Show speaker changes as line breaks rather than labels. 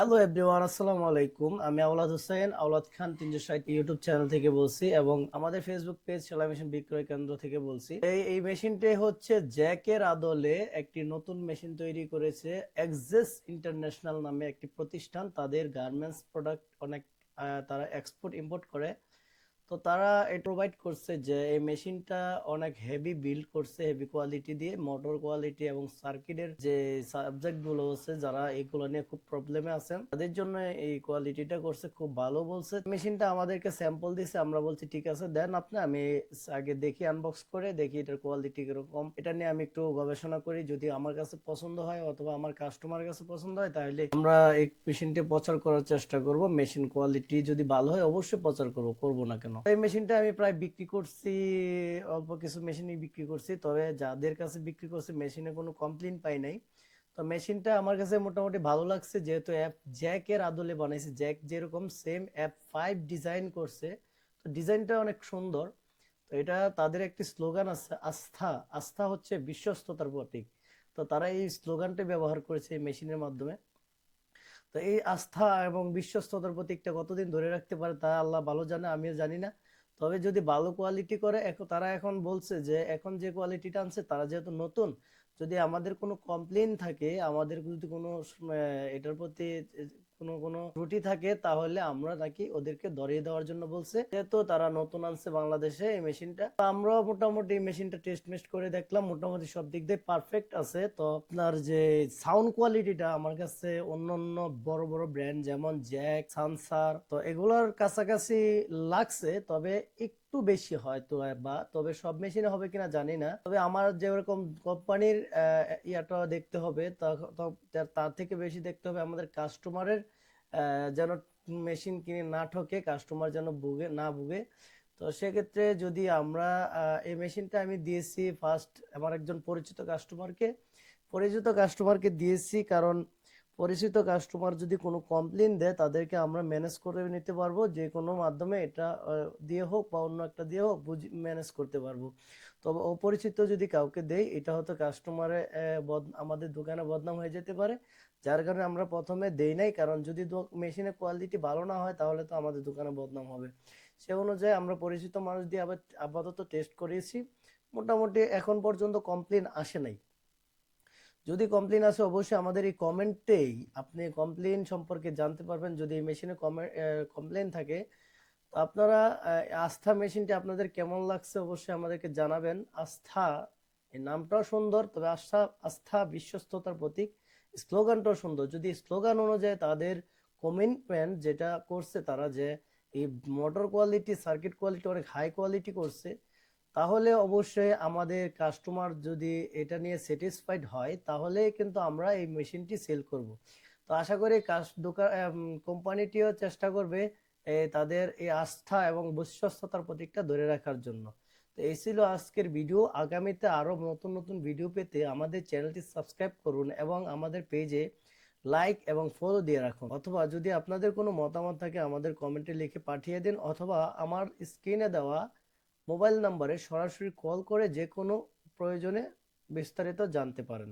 Hello everyone আসসালামু আলাইকুম আমি আওলাদ হোসেন, আওলাদ খান তিনশো ষাট ইউটিউব চ্যানেল থেকে বলছি এবং আমাদের ফেসবুক পেজ সেলাই মেশিন বিক্রয় কেন্দ্র থেকে বলছি। এই এই মেশিনটি হচ্ছে জ্যাকের আদলে একটি নতুন মেশিন তৈরি করেছে এক্সেস ইন্টারন্যাশনাল নামে একটি প্রতিষ্ঠান। তাদের গার্মেন্টস প্রোডাক্ট অনেক তারা এক্সপোর্ট ইম্পোর্ট করে। তো তারা প্রোভাইড করছে যে এই মেশিনটা অনেক হেভি বিল্ড করছে হেভি কোয়ালিটি দিয়ে মোটর কোয়ালিটি এবং সার্কিটের যে সাবজেক্টগুলো আছে যারা এগুলো নিয়ে খুব প্রবলেমে আছেন, তাদের জন্য এই কোয়ালিটিটা করছে, খুব ভালো বলছে। মেশিনটা আমাদেরকে স্যাম্পল দিছে, আমরা বলছি, ঠিক আছে, দেন আপনি, আমি আগে দেখি আনবক্স করে দেখি এটার কোয়ালিটি কীরকম। এটা নিয়ে আমি একটু গবেষণা করি, যদি আমার কাছে পছন্দ হয় অথবা আমার কাস্টমার কাছে পছন্দ হয়, তাহলে আমরা এই মেশিনটি প্রচার করার চেষ্টা করব। মেশিন কোয়ালিটি যদি ভালো হয়, অবশ্যই প্রচার করব করব না কেন? এই মেশিনটা আমি প্রায় বিক্রি করছি, অল্প কিছু মেশিনই বিক্রি করছি, তবে যাদের কাছে বিক্রি করছি মেশিনে কোনো কমপ্লেন পাই নাই। তো মেশিনটা আমার কাছে মোটামুটি ভালো লাগছে, যেহেতু অ্যাপ জ্যাকের আদলে বানাইছে। জ্যাক যেরকম সেম অ্যাপ ফাইভ ডিজাইন করছে, তো ডিজাইনটা অনেক সুন্দর। তো এটা তাদের একটি স্লোগান আছে, আস্থা। আস্থা হচ্ছে বিশ্বস্ততার প্রতীক। তো তারা এই স্লোগানটা ব্যবহার করেছে এই মেশিনের মাধ্যমে। তো এই আস্থা এবং বিশ্বস্ততার প্রতীকটা কতদিন ধরে রাখতে পারে তা আল্লাহ ভালো জানে, আমিও জানি না। তবে যদি ভালো কোয়ালিটি করে তারা এখন বলছে যে, এখন যে কোয়ালিটিটা আনছে, তারা যেহেতু নতুন যদি আমাদের কোনো কমপ্লেন থাকে, আমাদের যদি কোনো এটার প্রতি কোনো কোনো ত্রুটি থাকে, তাহলে আমরা নাকি ওদেরকে ধরিয়ে দেওয়ার জন্য বলছে। যেহেতু তারা নতুন আনছে বাংলাদেশে এই মেশিনটা আমরাও মোটামুটি মেশিনটা টেস্ট মেস্ট করে দেখলাম, মোটামুটি সব দিক দিয়ে পারফেক্ট আছে। তো আপনার যে সাউন্ড কোয়ালিটিটা আমার কাছে অন্য অন্য বড় বড় ব্র্যান্ড যেমন জ্যাক সানসার তো এগুলোর কাছাকাছি লাগছে, তবে একটু বেশি হয়তো বা তবে সব মেশিনে হবে কিনা জানি না। তবে আমার যেরকম কোম্পানির ইয়াটা দেখতে হবে তার- থেকে বেশি দেখতে হবে আমাদের কাস্টমারের যেন মেশিন কিনে না ঠকে কাস্টমার যেন ভুগে, না ভুগে। তো সেক্ষেত্রে যদি আমরা এই মেশিনটা আমি দিয়েছি ফার্স্ট আমার একজন পরিচিত কাস্টমারকে পরিচিত কাস্টমারকে দিয়েছি কারণ পরিচিত কাস্টমার যদি কোনো কমপ্লেন দেয়, তাদেরকে আমরা ম্যানেজ করে নিতে পারব। যে কোনো মাধ্যমে এটা দিয়ে হোক বা অন্য একটা দিয়ে হোক, বুঝি ম্যানেজ করতে পারব। তবে অপরিচিত যদি কাউকে দেই, এটা হয়তো কাস্টমারে আমাদের দোকানে বদনাম হয়ে যেতে পারে। যার কারণে আমরা প্রথমে দেই নাই, কারণ যদি মেশিনের কোয়ালিটি ভালো না হয়, তাহলে তো আমাদের দোকানে বদনাম হবে। সে অনুযায়ী আমরা পরিচিত মানুষ দিয়ে আবার আপাতত টেস্ট করিয়েছি। মোটামুটি এখন পর্যন্ত কমপ্লেন আসে নাই। যদি কমপ্লেন আসে, অবশ্যই আমাদের এই কমেন্টেই আপনি কমপ্লেন সম্পর্কে জানতে পারবেন। যদি এই মেশিনে কমপ্লেন থাকে, তো আপনারা আস্থা মেশিনটি আপনাদের কেমন লাগছে অবশ্যই আমাদেরকে জানাবেন। আস্থা এই নামটাও সুন্দর, তবে আস্থা আস্থা বিশ্বস্ততার প্রতীক, স্লোগানটাও সুন্দর। যদি স্লোগান অনুযায়ী তাদের কমিটমেন্ট যেটা করছে তারা যে, এই মোটর কোয়ালিটি সার্কিট কোয়ালিটি অনেক হাই কোয়ালিটি করছে তাহলে অবশ্যই আমাদের কাস্টমার যদি এটা নিয়ে স্যাটিসফাইড হয়, তাহলে কিন্তু আমরা এই মেশিনটি সেল করব। তো আশা করি দোকান কোম্পানিটিও চেষ্টা করবে তাদের এই আস্থা এবং বিশ্বস্ততার প্রতীকটা ধরে রাখার জন্য। তো এই ছিল আজকের ভিডিও আগামীতে আরও নতুন নতুন ভিডিও পেতে আমাদের চ্যানেলটি সাবস্ক্রাইব করুন এবং আমাদের পেজে লাইক এবং ফলো দিয়ে রাখুন। অথবা যদি আপনাদের কোনো মতামত থাকে, আমাদের কমেন্টে লিখে পাঠিয়ে দিন, অথবা আমার স্ক্রিনে দেওয়া মোবাইল নম্বরে সরাসরি কল করে যে কোনো প্রয়োজনে বিস্তারিত জানতে পারেন।